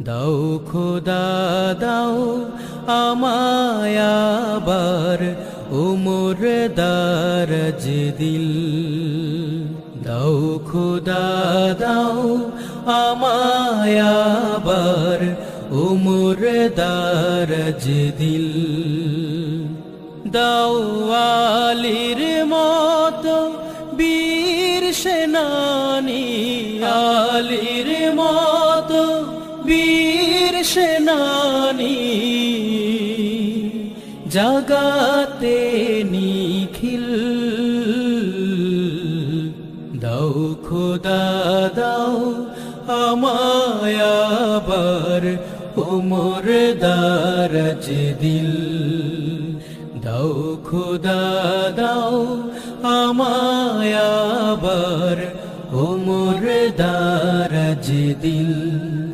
দাও খোদা, দাও আমায় আবার উমর দারজ দিল। দাও খোদা, দাও আমায় আবার উমর দারজ দিল। দাও আলির মতো বীর সেনানি, আলির বীর সেনানি জাগাতে নিখিল। দাও খোদা, দাও আমায় আবার উমর দারজ দিল। দাও খোদা, দাও আমায় আবার উমর দারজ দিল।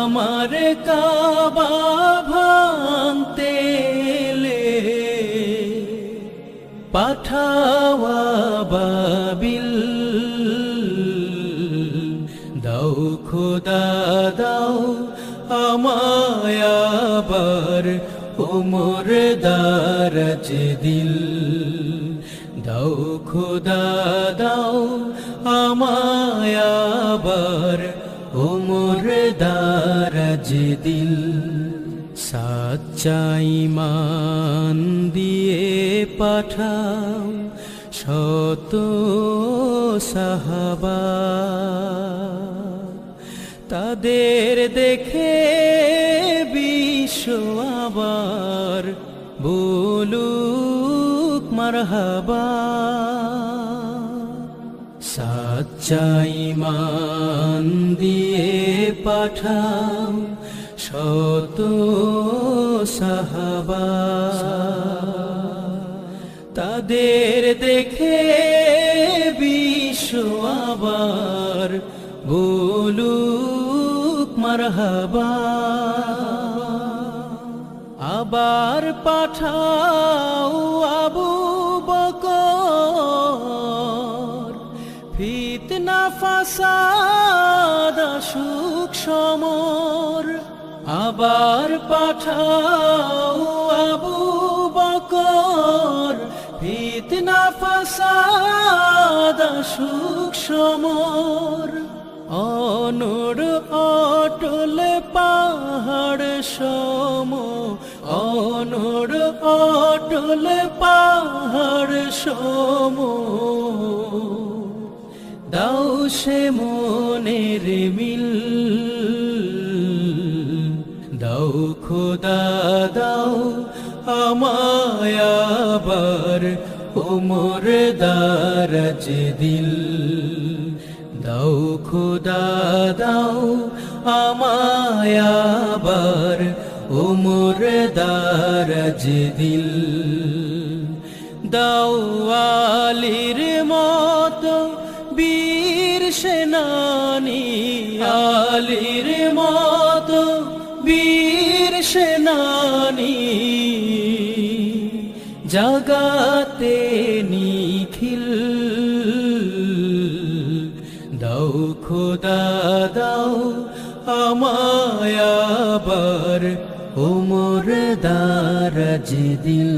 আমার কাবা ভাঙতে পাঠাওয়া বাবিল দাও খোদা, দাও আমায় আবার উমর দারজ দিল। দাও খোদা, দাও আমায় উমর দারজ দিল সাচ্চাই মান দিয়ে পাঠাও, শত সাহাবা। তাদের দেখে বিশ্ব আবার বলুক মারহাবা। সাচ্চাই মান দিয়ে পাঠাও শত সাহাবা। তাদের দেখে বিশ্ব আবার বলুক মারহাবা। আবার পাঠাও আবু বকর। ফিতনা ফাসাদ সুখ সমর, আবার পাঠাও আবু বকর। ফিতনা ফাসাদ, সুখ সমর। অনর অটল পাহাড় সম। অনর অটল পাহাড় সম। দাও সে মনের মিল। দাও খোদা, দাও আমায় আবার উমর দারজ দিল। দাও খোদা, দাও আমায় আবার উমর দারজ দিল। দাও আলির সেনানি আলির মতো বীর সেনানি। জাগাতে নিখিল, দাও খোদা, দাও আমায় আবার উমর দারজ দিল।